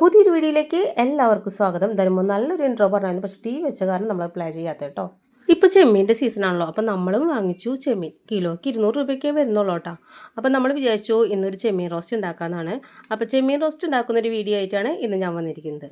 പുതിയൊരു വീഡിയോയിലേക്ക് എല്ലാവർക്കും സ്വാഗതം. തരുമ്പോൾ നല്ലൊരു ഇൻട്രോ പറഞ്ഞായിരുന്നു. പക്ഷേ ടി വെച്ച കാരണം നമ്മൾ അപ്ലൈ ചെയ്യാത്ത കേട്ടോ. ഇപ്പോൾ ചെമ്മീന്റെ സീസണാണല്ലോ അപ്പോൾ നമ്മളും വാങ്ങിച്ചു ചെമ്മീൻ. കിലോക്ക് ഇരുന്നൂറ് രൂപയ്ക്കേ വരുന്നുള്ളൂ കേട്ടോ. അപ്പോൾ നമ്മൾ വിചാരിച്ചു ഇന്നൊരു ചെമ്മീൻ റോസ്റ്റ് ഉണ്ടാക്കാമെന്നാണ് അപ്പോൾ ചെമ്മീൻ റോസ്റ്റ് ഉണ്ടാക്കുന്ന ഒരു വീഡിയോ ആയിട്ടാണ് ഇന്ന് ഞാൻ വന്നിരിക്കുന്നത്.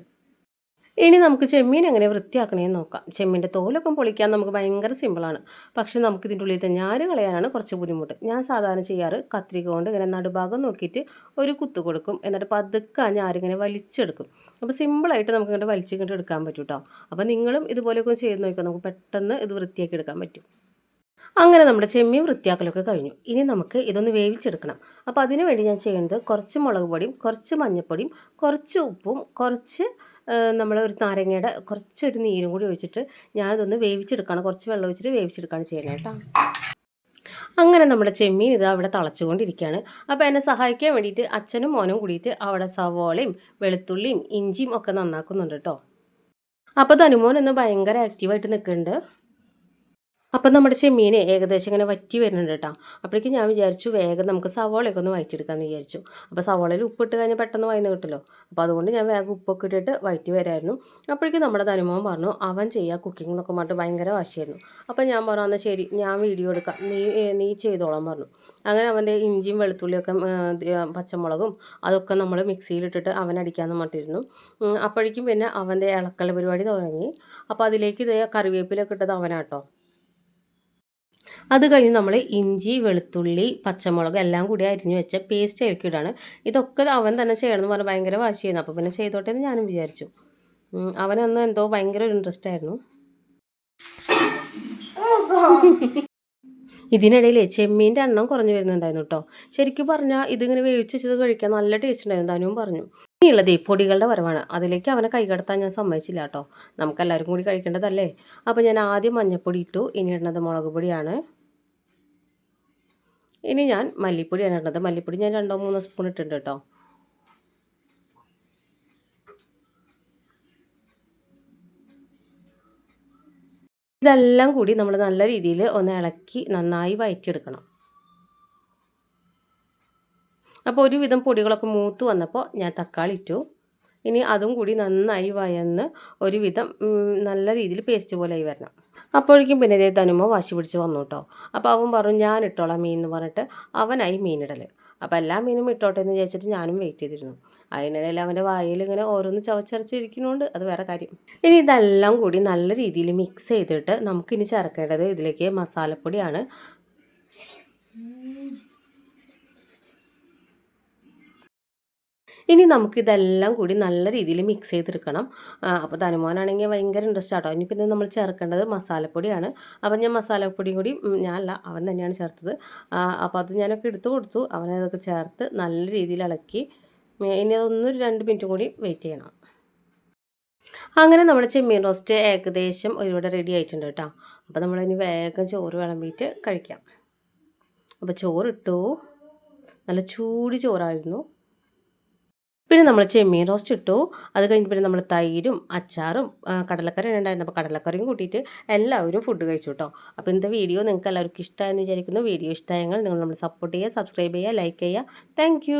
ഇനി നമുക്ക് ചെമ്മീൻ എങ്ങനെ വൃത്തിയാക്കണേന്ന് നോക്കാം. ചെമ്മീന്റെ തോലൊക്കെ പൊളിക്കാൻ നമുക്ക് ഭയങ്കര സിമ്പിളാണ് പക്ഷേ നമുക്ക് ഇതിന്റെ തന്നെ ഞാര് കളയാനാണ് കുറച്ച് ബുദ്ധിമുട്ട്. ഞാൻ സാധാരണ ചെയ്യാറ് കത്രിക കൊണ്ട് ഇങ്ങനെ നടുഭാഗം നോക്കിയിട്ട് ഒരു കുത്തു കൊടുക്കും. എന്നിട്ട് പതുക്കെ ആ ഞാരിങ്ങനെ വലിച്ചെടുക്കും. അപ്പോൾ സിമ്പിളായിട്ട് നമുക്ക് ഇങ്ങോട്ട് വലിച്ചിങ്ങോട്ട് എടുക്കാൻ പറ്റും കേട്ടോ അപ്പോൾ നിങ്ങളും ഇതുപോലെയൊക്കെ ചെയ്ത് നോക്കാം നമുക്ക് പെട്ടെന്ന് ഇത് വൃത്തിയാക്കി എടുക്കാൻ പറ്റും. അങ്ങനെ നമ്മുടെ ചെമ്മീൻ വൃത്തിയാക്കലൊക്കെ കഴിഞ്ഞു. ഇനി നമുക്ക് ഇതൊന്ന് വേവിച്ചെടുക്കണം. അപ്പോൾ അതിനുവേണ്ടി ഞാൻ ചെയ്യുന്നത് കുറച്ച് മുളക് പൊടിയും കുറച്ച് മഞ്ഞൾപ്പൊടിയും കുറച്ച് ഉപ്പും കുറച്ച് നമ്മൾ ഒരു നാരങ്ങയുടെ കുറച്ചൊരു നീരും കൂടി ഒഴിച്ചിട്ട് ഞാനിതൊന്ന് വേവിച്ചെടുക്കുകയാണ് കുറച്ച് വെള്ളം ഒഴിച്ചിട്ട് വേവിച്ചെടുക്കുകയാണ് ചെയ്യുന്നത് കേട്ടോ. അങ്ങനെ നമ്മുടെ ചെമ്മീൻ ഇത് അവിടെ തിളച്ചുകൊണ്ടിരിക്കുകയാണ്. അപ്പോൾ എന്നെ സഹായിക്കാൻ വേണ്ടിയിട്ട് അച്ഛനും മോനും കൂടിയിട്ട് അവിടെ സവോളയും വെളുത്തുള്ളിയും ഇഞ്ചിയും ഒക്കെ നന്നാക്കുന്നുണ്ട് കേട്ടോ. അപ്പോൾ ധനുമോൻ ഒന്ന് ഭയങ്കര ആക്റ്റീവായിട്ട് നിൽക്കുന്നുണ്ട്. അപ്പം നമ്മുടെ ചെമ്മീൻ ഏകദേശം ഇങ്ങനെ വറ്റി വരുന്നുണ്ട് കേട്ടോ. അപ്പോഴേക്കും ഞാൻ വിചാരിച്ചു വേഗം നമുക്ക് സവോളയൊക്കെ ഒന്ന് വയറ്റിയെടുക്കാമെന്ന് വിചാരിച്ചു. അപ്പോൾ സവോളയിൽ ഉപ്പിട്ട് കഴിഞ്ഞാൽ പെട്ടെന്ന് വയന്ന് കിട്ടുമല്ലോ. അപ്പോൾ അതുകൊണ്ട് ഞാൻ വേഗം ഉപ്പൊക്കെ ഇട്ടിട്ട് വയറ്റി വരായിരുന്നു. അപ്പോഴേക്കും നമ്മുടെ തനുമോൻ പറഞ്ഞു അവൻ ചെയ്യുക കുക്കിംഗ് എന്നൊക്കെ പറഞ്ഞിട്ട് ഭയങ്കര വാശിയായിരുന്നു. അപ്പോൾ ഞാൻ പറഞ്ഞു എന്നാൽ ശരി ഞാൻ വീഡിയോ എടുക്കാം. നീ നീ ചെയ്തോളാം പറഞ്ഞു. അങ്ങനെ അവന്റെ ഇഞ്ചിയും വെളുത്തുള്ളിയൊക്കെ പച്ചമുളകും അതൊക്കെ നമ്മൾ മിക്സിയിലിട്ടിട്ട് അവൻ അടിക്കാമെന്ന് പറഞ്ഞിരുന്നു അപ്പോഴേക്കും പിന്നെ അവന്റെ ഇളക്കൽ പരിപാടി തുടങ്ങി. അപ്പോൾ അതിലേക്ക് ഇതേ കറിവേപ്പിലൊക്കെ ഇട്ടത് അവനാട്ടോ. അത് കഴിഞ്ഞ് നമ്മൾ ഇഞ്ചി വെളുത്തുള്ളി പച്ചമുളക് എല്ലാം കൂടി അരിഞ്ഞ് വെച്ച പേസ്റ്റ് അതിലേക്കിടാണ് ഇതൊക്കെ അവൻ തന്നെ ചെയ്യണമെന്ന് പറഞ്ഞാൽ ഭയങ്കര വാശിയായിരുന്നു. അപ്പോൾ പിന്നെ ചെയ്തോട്ടെ എന്ന് ഞാനും വിചാരിച്ചു. അവനന്ന് എന്തോ ഭയങ്കര ഒരു ഇൻട്രസ്റ്റ് ആയിരുന്നു. ഇതിനിടയിൽ ചെമ്മീന്റെ എണ്ണം കുറഞ്ഞു വരുന്നുണ്ടായിരുന്നു കേട്ടോ. ശരിക്കും പറഞ്ഞാൽ ഇതിങ്ങനെ വേവിച്ച് വെച്ചത് കഴിക്കാൻ നല്ല ടേസ്റ്റ് ഉണ്ടായിരുന്നു. ധനുവും പറഞ്ഞു. ഇനിയുള്ളത് ഈ പൊടികളുടെ വരവാണ്. അതിലേക്ക് അവനെ കൈകടത്താൻ ഞാൻ സമ്മതിച്ചില്ല കേട്ടോ. നമുക്കെല്ലാവരും കൂടി കഴിക്കേണ്ടതല്ലേ? അപ്പോൾ ഞാൻ ആദ്യം മഞ്ഞൾപ്പൊടി ഇട്ടു. ഇനി ഇടുന്നത് മുളക് പൊടിയാണ്. ഇനി ഞാൻ മല്ലിപ്പൊടിയാണ് ഇടുന്നത് മല്ലിപ്പൊടി ഞാൻ രണ്ടോ മൂന്നോ സ്പൂൺ ഇട്ടിട്ടുണ്ട് കേട്ടോ. ഇതെല്ലാം കൂടി നമ്മൾ നല്ല രീതിയിൽ ഒന്ന് ഇളക്കി നന്നായി വയറ്റിയെടുക്കണം. അപ്പോൾ ഒരുവിധം പൊടികളൊക്കെ മൂത്ത് വന്നപ്പോൾ ഞാൻ തക്കാളി ഇട്ടു. ഇനി അതും കൂടി നന്നായി വയന്ന് ഒരുവിധം നല്ല രീതിയിൽ പേസ്റ്റ് പോലെ ആയി വരണം. അപ്പോഴേക്കും പിന്നെ ഇതേ തനുമ വാശി പിടിച്ച് വന്നു കേട്ടോ. അപ്പോൾ അവൻ പറഞ്ഞു ഞാൻ ഇട്ടോളാം മീൻ എന്ന് പറഞ്ഞിട്ട് അവനായി മീനിടൽ അപ്പോൾ എല്ലാ മീനും ഇട്ടോട്ടെ എന്ന് വിചാരിച്ചിട്ട് ഞാനും വെയിറ്റ് ചെയ്തിരുന്നു. അതിനിടയിൽ അവന്റെ വായിൽ ഇങ്ങനെ ഓരോന്ന് ചവച്ചരച്ചിരിക്കുന്നുണ്ട്. അത് വേറെ കാര്യം. ഇനി ഇതെല്ലാം കൂടി നല്ല രീതിയിൽ മിക്സ് ചെയ്തിട്ട് നമുക്കിനി ചേർക്കേണ്ടത് ഇതിലേക്ക് മസാലപ്പൊടിയാണ്. ഇനി നമുക്കിതെല്ലാം കൂടി നല്ല രീതിയിൽ മിക്സ് ചെയ്തെടുക്കണം. അപ്പോൾ ധനുമോനാണെങ്കിൽ ഭയങ്കര ഇൻട്രസ്റ്റ് ആട്ടോ. ഇനി പിന്നെ നമ്മൾ ചേർക്കേണ്ടത് മസാലപ്പൊടിയാണ്. അപ്പം ഞാൻ മസാലപ്പൊടിയും കൂടി ഞാനല്ല അവൻ തന്നെയാണ് ചേർത്തത്. അപ്പോൾ അത് ഞാനൊക്കെ എടുത്തു കൊടുത്തു. അവനതൊക്കെ ചേർത്ത് നല്ല രീതിയിൽ ഇളക്കി ഇനി അതൊന്നൊരു രണ്ട് മിനിറ്റും കൂടി വെയിറ്റ് ചെയ്യണം. അങ്ങനെ നമ്മുടെ ചെമ്മീൻ റോസ്റ്റ് ഏകദേശം ഒരുപാട് റെഡി ആയിട്ടുണ്ട് കേട്ടോ. അപ്പോൾ നമ്മളിനി വേഗം ചോറ് വിളമ്പിയിട്ട് കഴിക്കാം. അപ്പോൾ ചോറിട്ടു. നല്ല ചൂട് ചോറായിരുന്നു. പിന്നെ നമ്മൾ ചെമ്മീൻ റോസ്റ്റ് ഇട്ടു. അത് കഴിഞ്ഞ് പിന്നെ നമ്മൾ തൈരും അച്ചാറും കടലക്കറി ഉണ്ടായിരുന്നു അപ്പോൾ കടലക്കറിയും കൂട്ടിയിട്ട് എല്ലാവരും ഫുഡ് കഴിച്ചു കേട്ടോ. അപ്പോൾ ഇന്നത്തെ വീഡിയോ നിങ്ങൾക്ക് എല്ലാവർക്കും ഇഷ്ടമായെന്ന് വിചാരിക്കുന്നു. വീഡിയോ ഇഷ്ടമായെങ്കിൽ നിങ്ങൾ നമ്മൾ സപ്പോർട്ട് ചെയ്യുക സബ്സ്ക്രൈബ് ചെയ്യുക ലൈക്ക് ചെയ്യുക. താങ്ക്